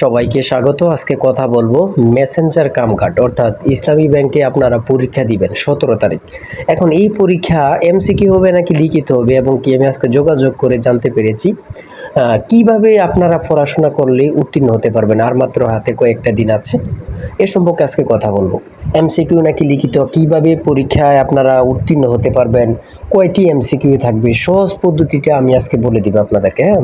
সবাইকে স্বাগত। আজকে কথা বলব মেসেঞ্জার কামকাট অর্থাৎ ইসলামী ব্যাংকে আপনারা পরীক্ষা দিবেন সতেরো তারিখ। এখন এই পরীক্ষা এমসিকিউ হবে নাকি লিখিত হবে এবং কি আমি আজকে যোগাযোগ করে জানতে পেরেছি। কীভাবে আপনারা পড়াশোনা করলে উত্তীর্ণ হতে পারবেন? আর মাত্র হাতে কয়েকটা দিন আছে। এ সম্পর্কে আজকে কথা বলব। এমসিকিউ নাকি লিখিত? কীভাবে পরীক্ষায় আপনারা উত্তীর্ণ হতে পারবেন? কয়টি এমসিকিউ থাকবে? সহজ পদ্ধতিটা আমি আজকে বলে দিব আপনাদেরকে হ্যাঁ?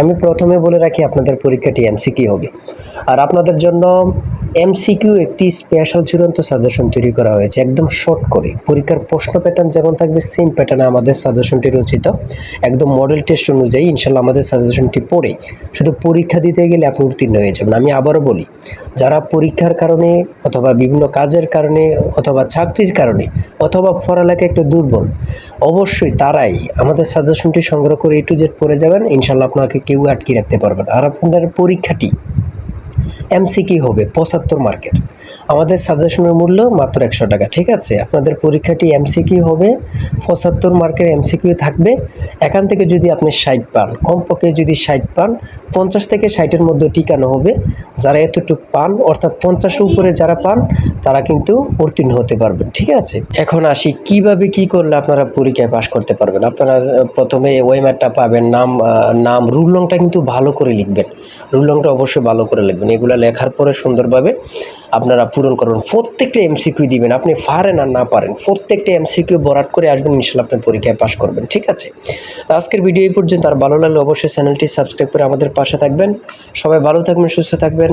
আমি প্রথমে বলে রাখি আপনাদের পরীক্ষাটি এমসিকিউ হবে। আর আপনাদের জন্য এমসিকিউ একটি স্পেশাল চূড়ান্ত সাজেশন তৈরি করা হয়েছে, একদম শর্ট করে। পরীক্ষার প্রশ্ন প্যাটার্ন যেমন থাকবে সেম প্যাটার্নে আমাদের সাজেশনটি রচিত। একদম মডেল টেস্ট অনুযায়ী ইনশাল্লাহ আমাদের সাজেশনটি পড়ে। শুধু পরীক্ষা দিতে গেলে আপনি উত্তীর্ণ হয়ে যাবেন। আমি আবারও বলি যারা পরীক্ষার কারণে অথবা বিভিন্ন কাজের কারণে অথবা চাকরির কারণে অথবা পড়ালেখা একটু দুর্বল, অবশ্যই তারাই আমাদের সাজেশনটি সংগ্রহ করে এ টু জেড পড়ে যাবেন। ইনশাল্লাহ আপনাকে কেউ আটকে রাখতে পারবেন আর আপনার পরীক্ষাটি এমসিকিউ হবে, পঁচাত্তর মার্কের। আমাদের সাজেশনের মূল্য মাত্র একশো টাকা, ঠিক আছে? আপনাদের পরীক্ষাটি এমসিকিউ হবে, পঁচাত্তর মার্কের এমসিকিউ থাকবে। এখান থেকে যদি আপনি ষাট পান, কমপক্ষে যদি ষাট পান, পঞ্চাশ থেকে ষাটের মধ্যে টিকানো হবে। যারা এতটুকু পান, অর্থাৎ পঞ্চাশের উপরে যারা পান, তারা কিন্তু উত্তীর্ণ হতে পারবেন, ঠিক আছে? এখন আসি, কীভাবে কি করলে আপনারা পরীক্ষায় পাশ করতে পারবেন? আপনারা প্রথমে ওয়েমারটা পাবেন, নাম নাম, রুল লংটা কিন্তু ভালো করে লিখবেন। রুল লংটা অবশ্যই ভালো করে লিখবেন। এগুলো লেখার পরে সুন্দরভাবে আপনারা পূরণ করবেন। প্রত্যেকটা এমসিকিউ দিবেন, আপনি পারেন আর না পারেন, প্রত্যেকটা এমসিকিউ বরাট করে আসবেন, ইনশাল্লাহ আপনি পরীক্ষায় পাশ করবেন, ঠিক আছে? তো আজকের ভিডিও এই পর্যন্ত, আর ভালো লাগলে অবশ্যই চ্যানেলটি সাবস্ক্রাইব করে আমাদের পাশে থাকবেন। সবাই ভালো থাকবেন, সুস্থ থাকবেন।